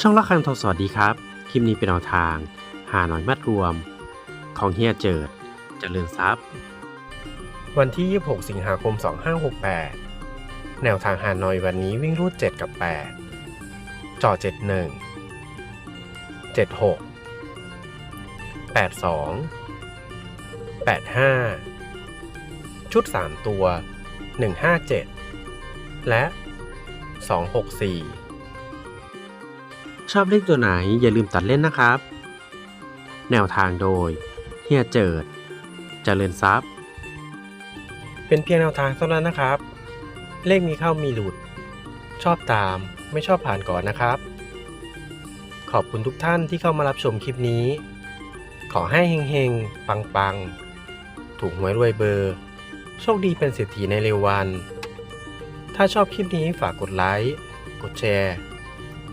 ช่องละครังทองสวัสดีครับ คลิปนี้เป็นแนวทาง หาหน่อยมัดรวม ของเฮียเจิดเจริญทรัพย์ วันที่ 26 สิงหาคม 2568 แนวทางหาหน่อยวันนี้วิ่งรูด 7 กับ 8จอ71 76 82 85 ชุด 3 ตัว 157 และ 264 ชอบเลขตัวไหนอย่าลืมตัดเล่นนะครับ แนวทางโดย เฮียเจิดเจริญทรัพย์ เป็นเพียงแนวทางเท่านั้นนะครับ เลขมีเข้ามีหลุด ชอบตามไม่ชอบผ่านก่อนนะครับ ขอบคุณทุกท่านที่เข้ามารับชมคลิปนี้ ขอให้เฮงๆ ปังๆ ถูกหวยรวยเบอร์ โชคดีเป็นเศรษฐีในเร็ววัน ถ้าชอบคลิปนี้ฝากกดไลค์ กดแชร์